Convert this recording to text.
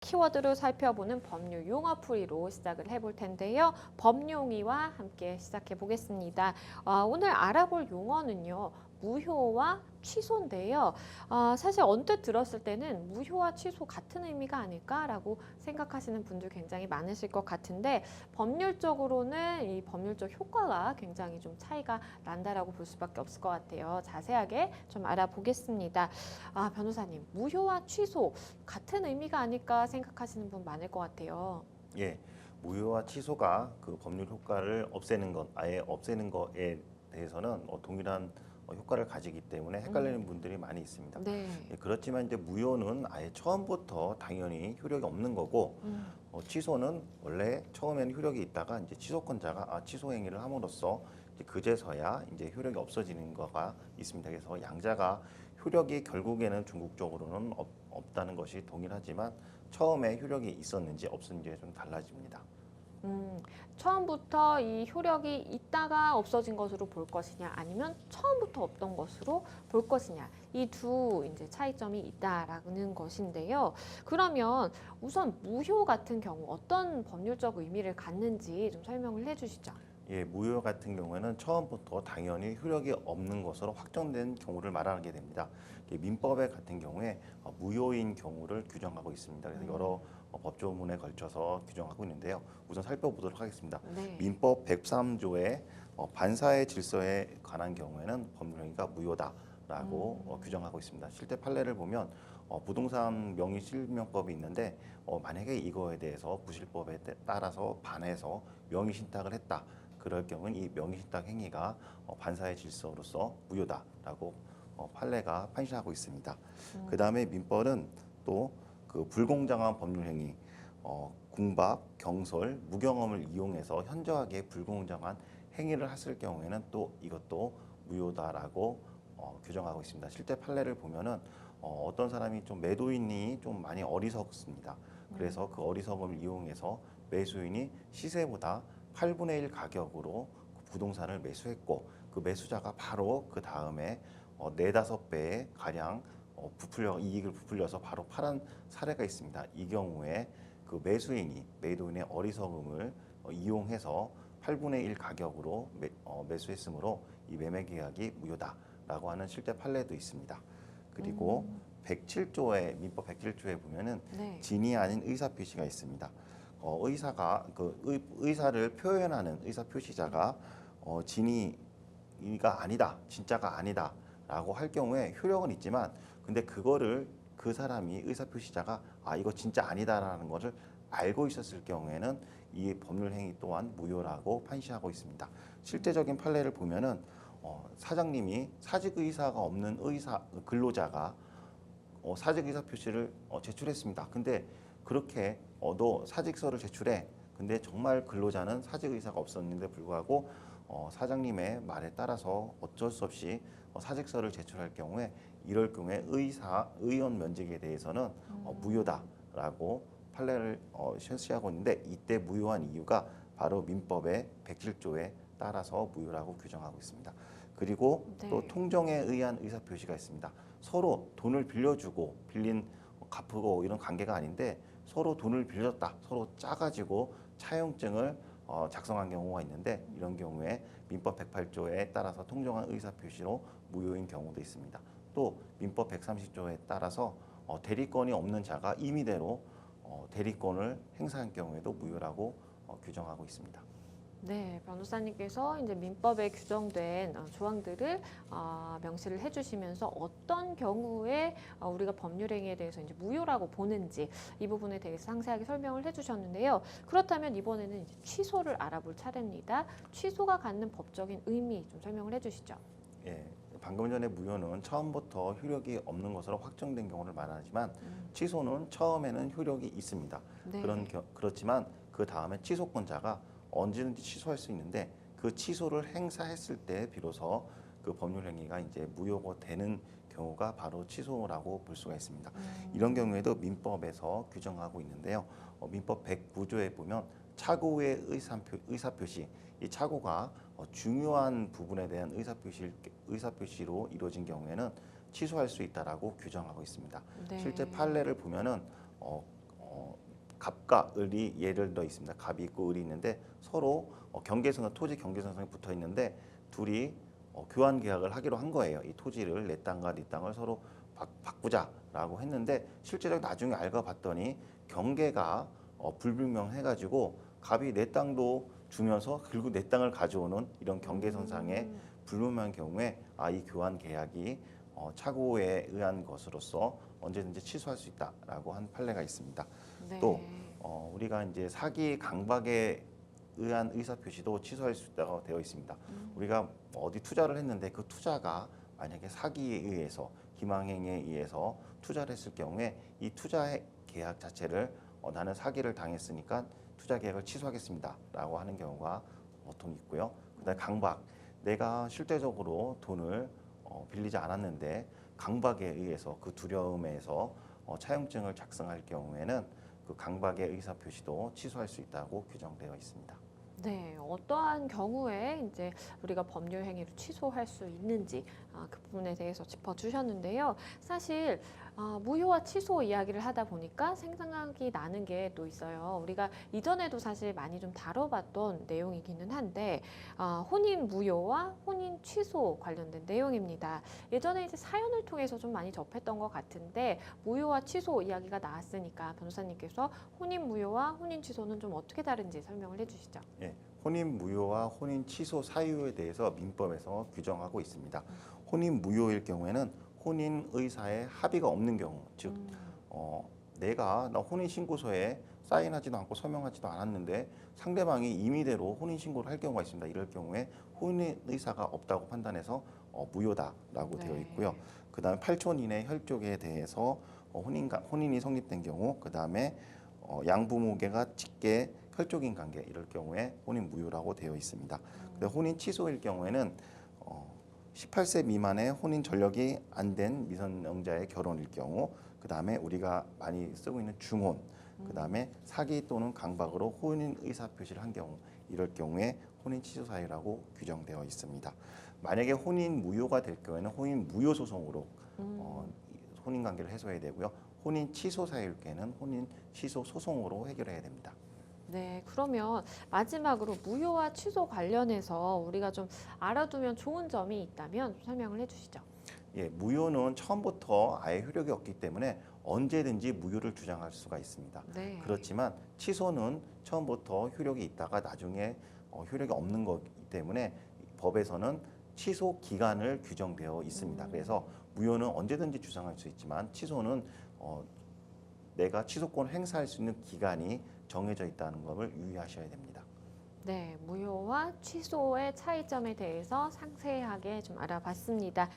키워드를 살펴보는 법률 용어 풀이로 시작을 해볼 텐데요. 법용이와 함께 시작해 보겠습니다. 아, 오늘 알아볼 용어는요. 무효와 취소인데요. 아, 사실 언뜻 들었을 때는 무효와 취소 같은 의미가 아닐까라고 생각하시는 분들 굉장히 많으실 것 같은데 법률적으로는 이 법률적 효과가 굉장히 좀 차이가 난다라고 볼 수밖에 없을 것 같아요. 자세하게 좀 알아보겠습니다. 아, 변호사님, 무효와 취소 같은 의미가 아닐까 생각하시는 분 많을 것 같아요. 예, 무효와 취소가 그 법률 효과를 없애는 것, 아예 없애는 것에 대해서는 어, 동일한 어, 효과를 가지기 때문에 헷갈리는 분들이 많이 있습니다. 네. 예, 그렇지만 이제 무효는 아예 처음부터 당연히 효력이 없는 거고 음, 어, 취소는 원래 처음에는 효력이 있다가 이제 취소권자가 아, 취소 행위를 함으로써 이제 그제서야 이제 효력이 없어지는 거가 있습니다. 그래서 양자가 효력이 결국에는 중국적으로는 없, 없다는 것이 동일하지만 처음에 효력이 있었는지 없었는지에 좀 달라집니다. 음, 처음부터 이 효력이 있다가 없어진 것으로 볼 것이냐, 아니면 처음부터 없던 것으로 볼 것이냐, 이 두 이제 차이점이 있다라는 것인데요. 그러면 우선 무효 같은 경우 어떤 법률적 의미를 갖는지 좀 설명을 해주시죠. 예, 무효 같은 경우에는 처음부터 당연히 효력이 없는 것으로 확정된 경우를 말하게 됩니다. 이 민법에 같은 경우에 어, 무효인 경우를 규정하고 있습니다. 그래서 음. 여러 어, 법조문에 걸쳐서 규정하고 있는데요. 우선 살펴보도록 하겠습니다. 네. 민법 103조의 어, 반사의 질서에 관한 경우에는 법률행위가 무효다라고 음. 어, 규정하고 있습니다. 실제 판례를 보면 어, 부동산 명의 실명법이 있는데 어, 만약에 이거에 대해서 부실법에 따- 따라서 반해서 명의 신탁을 했다. 그럴 경우는 이 명의 신탁 행위가 어, 반사의 질서로서 무효다라고 어, 판례가 판시하고 있습니다. 음. 그 다음에 민법은 또 그 불공정한 법률 행위, 어, 궁박, 경솔, 무경험을 이용해서 현저하게 불공정한 행위를 했을 경우에는 또 이것도 무효다라고 어, 규정하고 있습니다. 실제 판례를 보면은 어, 어떤 사람이 좀 매도인이 좀 많이 어리석습니다. 그래서 그 어리석음을 이용해서 매수인이 시세보다 8분의 1 가격으로 그 부동산을 매수했고 그 매수자가 바로 그 다음에 어, 네다섯 배의 가량 어, 부풀려 이익을 부풀려서 바로 팔은 사례가 있습니다. 이 경우에 그 매수인이 매도인의 어리석음을 어, 이용해서 8분의 1 가격으로 매, 어, 매수했으므로 이 매매 계약이 무효다라고 하는 실제 판례도 있습니다. 그리고 107조의 민법 107조에 보면은 네. 진이 아닌 의사 표시가 있습니다. 어, 의사가 그 의, 의사를 표현하는 의사 표시자가 어, 진이가 아니다, 진짜가 아니다 라고 할 경우에 효력은 있지만, 근데 그거를 그 사람이 의사 표시자가 아 이거 진짜 아니다라는 것을 알고 있었을 경우에는 이 법률 행위 또한 무효라고 판시하고 있습니다. 실제적인 판례를 보면은 어, 사장님이 사직 의사가 없는 의사 근로자가 어, 사직 의사 표시를 어, 제출했습니다. 근데 그렇게 어, 너 사직서를 제출해. 근데 정말 근로자는 사직 의사가 없었는데 불구하고 어, 사장님의 말에 따라서 어쩔 수 없이 어, 사직서를 제출할 경우에 이럴 경우에 의사 의원 면직에 대해서는 어, 무효다라고 판례를 어, 실시하고 있는데 이때 무효한 이유가 바로 민법의 107조에 따라서 무효라고 규정하고 있습니다. 그리고 네. 또 통정에 의한 의사 표시가 있습니다. 서로 돈을 빌려주고 빌린 갚고 이런 관계가 아닌데 서로 돈을 빌렸다. 서로 짜가지고 차용증을 어, 작성한 경우가 있는데 이런 경우에 민법 108조에 따라서 통정한 의사 표시로 무효인 경우도 있습니다. 또 민법 130조에 따라서 어, 대리권이 없는 자가 임의대로 어, 대리권을 행사한 경우에도 무효라고 어, 규정하고 있습니다. 네, 변호사님께서 이제 민법에 규정된 어, 조항들을 어, 명시를 해주시면서 어떤 경우에 어, 우리가 법률행위에 대해서 이제 무효라고 보는지 이 부분에 대해서 상세하게 설명을 해주셨는데요. 그렇다면 이번에는 이제 취소를 알아볼 차례입니다. 취소가 갖는 법적인 의미 좀 설명을 해주시죠. 예, 방금 전에 무효는 처음부터 효력이 없는 것으로 확정된 경우를 말하지만 음, 취소는 처음에는 효력이 있습니다. 네. 그런 겨- 그렇지만 그 다음에 취소권자가 언제든지 취소할 수 있는데 그 취소를 행사했을 때 비로소 그 법률 행위가 이제 무효가 되는 경우가 바로 취소라고 볼 수가 있습니다. 음, 이런 경우에도 민법에서 규정하고 있는데요. 어, 민법 109조에 보면 착오의 의사표, 의사표시, 이 착오가 어, 중요한 부분에 대한 의사표시, 의사표시로 이루어진 경우에는 취소할 수 있다라고 규정하고 있습니다. 네. 실제 판례를 보면은 어, 어, 갑과 을이 예를 들어 있습니다. 갑이 있고 을이 있는데 서로 어, 경계선과 토지 경계선상에 붙어 있는데 둘이 어, 교환 계약을 하기로 한 거예요. 이 토지를 내 땅과 네 땅을 서로 바, 바꾸자라고 했는데 실제로 나중에 알고 봤더니 경계가 어, 불분명해가지고 갑이 내 땅도 주면서 결국 내 땅을 가져오는 이런 경계선상에 음. 불분명한 경우에 아 이 교환 계약이 어, 착오에 의한 것으로서 언제든지 취소할 수 있다라고 한 판례가 있습니다. 네. 또 어, 우리가 이제 사기 강박에 의한 의사 표시도 취소할 수 있다고 되어 있습니다. 음. 우리가 어디 투자를 했는데 그 투자가 만약에 사기에 의해서 희망행위에 의해서 투자를 했을 경우에 이 투자 계약 자체를 어, 나는 사기를 당했으니까 투자 계약을 취소하겠습니다라고 하는 경우가 보통 있고요. 그다음에 강박 내가 실제적으로 돈을 어, 빌리지 않았는데 강박에 의해서 그 두려움에서 어, 차용증을 작성할 경우에는 그 강박의 의사 표시도 취소할 수 있다고 규정되어 있습니다. 네, 어떠한 경우에 이제 우리가 법률 행위를 취소할 수 있는지 아, 그 부분에 대해서 짚어주셨는데요. 사실 아, 무효와 취소 이야기를 하다 보니까 생각이 나는 게 또 있어요. 우리가 이전에도 사실 많이 좀 다뤄봤던 내용이기는 한데 아, 혼인 무효와 혼인 취소 관련된 내용입니다. 예전에 이제 사연을 통해서 좀 많이 접했던 것 같은데 무효와 취소 이야기가 나왔으니까 변호사님께서 혼인 무효와 혼인 취소는 좀 어떻게 다른지 설명을 해주시죠. 혼인 무효와 혼인 취소 사유에 대해서 민법에서 규정하고 있습니다. 혼인 무효일 경우에는 혼인 의사의 합의가 없는 경우, 즉 음. 어, 내가 나 혼인 신고서에 사인하지도 않고 서명하지도 않았는데 상대방이 임의대로 혼인 신고를 할 경우가 있습니다. 이럴 경우에 혼인 의사가 없다고 판단해서 어, 무효다라고 네. 되어 있고요. 그다음에 8촌 이내 혈족에 대해서 어, 혼인 혼인이 성립된 경우, 그다음에 어, 양부모계가 직계 혈족인 관계 이럴 경우에 혼인 무효라고 되어 있습니다. 근데 혼인 취소일 경우에는 어, 18세 미만의 혼인 전력이 안 된 미성년자의 결혼일 경우, 그 다음에 우리가 많이 쓰고 있는 중혼, 그 다음에 사기 또는 강박으로 혼인 의사 표시를 한 경우, 이럴 경우에 혼인 취소 사유라고 규정되어 있습니다. 만약에 혼인 무효가 될 경우에는 혼인 무효 소송으로 음. 어, 혼인 관계를 해소해야 되고요. 혼인 취소 사유일 경우에는 혼인 취소 소송으로 해결해야 됩니다. 네, 그러면 마지막으로 무효와 취소 관련해서 우리가 좀 알아두면 좋은 점이 있다면 좀 설명을 해주시죠. 예, 무효는 처음부터 아예 효력이 없기 때문에 언제든지 무효를 주장할 수가 있습니다. 네. 그렇지만 취소는 처음부터 효력이 있다가 나중에 어, 효력이 없는 거기 때문에 법에서는 취소 기간을 규정되어 있습니다. 음. 그래서 무효는 언제든지 주장할 수 있지만 취소는 어, 내가 취소권을 행사할 수 있는 기간이 정해져 있다는 것을 유의하셔야 됩니다. 네, 무효와 취소의 차이점에 대해서 상세하게 좀 알아봤습니다.